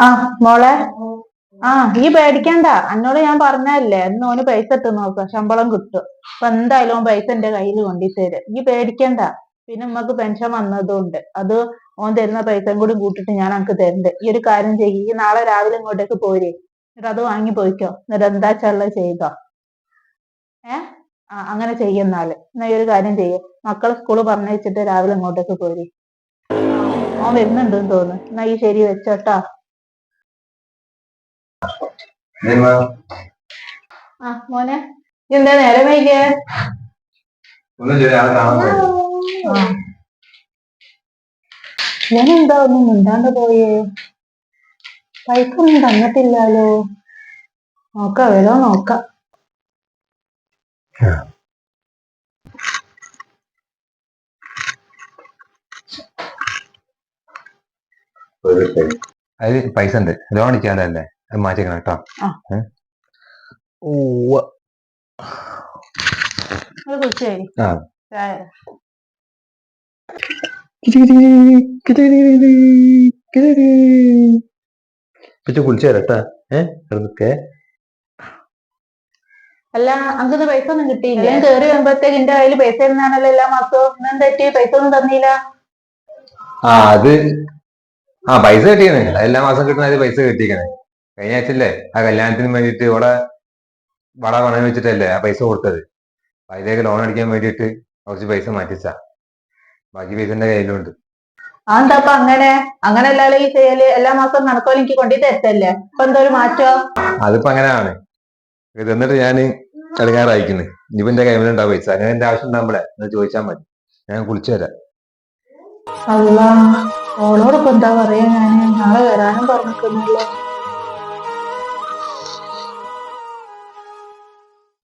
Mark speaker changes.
Speaker 1: ആ മോളെ. ആ ഈ പേടിക്കണ്ട. അന്നോട് ഞാൻ പറഞ്ഞല്ലേ എന്ന് ഓന് പൈസ ഇട്ട് നോക്ക ശമ്പളം കിട്ടും. അപ്പൊ എന്തായാലും ഓൻ പൈസ എന്റെ കയ്യിൽ കൊണ്ടുതരും ഈ പേടിക്കണ്ട. പിന്നെ ഉമ്മക്ക് പെൻഷൻ വന്നതുകൊണ്ട് അത് ഓൻ തരുന്ന പൈസയും കൂടി കൂട്ടിട്ട് ഞാൻ അനക്ക് തരുന്നുണ്ട് ഈ ഒരു കാര്യം ചെയ്യ്. ഈ നാളെ രാവിലെ ഇങ്ങോട്ടേക്ക് പോരെ. എന്നിട്ട് അത് വാങ്ങി പോയിക്കോ. എന്നിട്ട് എന്താ ചെള്ള ചെയ്തോ? ഏ? ആ അങ്ങനെ ചെയ്യുന്നാൽ എന്നാ ഈ ഒരു കാര്യം ചെയ്യ്. മക്കളെ സ്കൂൾ പറഞ്ഞയച്ചിട്ട് രാവിലെ ഇങ്ങോട്ടേക്ക് പോരെ. ഓൻ വരുന്നുണ്ടെന്ന് തോന്നുന്നു. എന്നാ ഈ ശരി വെച്ചോട്ടാ. ആ മോനെ. നീ എന്താ നേരം വൈകിയേ? ആ. ഞാനെന്താ ഒന്നും മിണ്ടാണ്ട് പോയേ? പൈസ ഒന്നും തന്നിട്ടില്ലാലോ? നോക്കാം വരോ നോക്കാം.
Speaker 2: അതിൽ പൈസ ഉണ്ട്. ലോൺ അടിക്കാനല്ലേ മാറ്റിക്കണം കേട്ടോ. കുളിച്ചു തരട്ടാ ഏഹ് കിടന്നൊക്കെ.
Speaker 1: അല്ല അങ്കിന്ന് പൈസ ഒന്നും കിട്ടിയില്ല. ഞാൻ കേറി വരുമ്പോഴത്തേക്ക് എന്റെ കയ്യിൽ പൈസ ഇരുന്നാണല്ലോ എല്ലാ മാസവും. പറ്റി പൈസ ഒന്നും തന്നില്ല.
Speaker 2: ആ അത് ആ പൈസ കിട്ടിയാണ് എല്ലാ മാസം കിട്ടുന്ന പൈസ കിട്ടിക്കണേ കഴിഞ്ഞ ആഴ്ചല്ലേ ആ കല്യാണത്തിന് വേണ്ടിയിട്ട് ഇവിടെ വട പണയം വെച്ചിട്ടല്ലേ ആ പൈസ കൊടുത്തത്? അതിലേക്ക് ലോൺ അടിക്കാൻ വേണ്ടിയിട്ട് കുറച്ച് പൈസ മാറ്റിച്ച ബാക്കി പൈസ എന്റെ കയ്യിലുണ്ട്.
Speaker 1: അങ്ങനെ? അങ്ങനെ ഈ ചെയ്യൽ എല്ലാ മാസം നടക്കോലും എനിക്ക് കൊണ്ടു തരത്തല്ലേ? അപ്പൊ എന്തോ ഒരു മാറ്റോ?
Speaker 2: അതിപ്പോ അങ്ങനെയാണ്. ഇത് എന്നിട്ട് ഞാൻ കളിക്കാറായിക്കുന്നു ഇനിയിപ്പോ എന്റെ കൈമിലുണ്ടാവും പൈസ. അങ്ങനെ എന്റെ ആവശ്യം ഉണ്ടാകുമ്പോഴേ എന്ന് ചോദിച്ചാൽ മതി. ഞാൻ കുളിച്ചു തരാം
Speaker 1: അല്ല ഓളോടൊപ്പം എന്താ പറയാ ഞാൻ നാളെ വരാനും പറഞ്ഞിരിക്കുന്നല്ലോ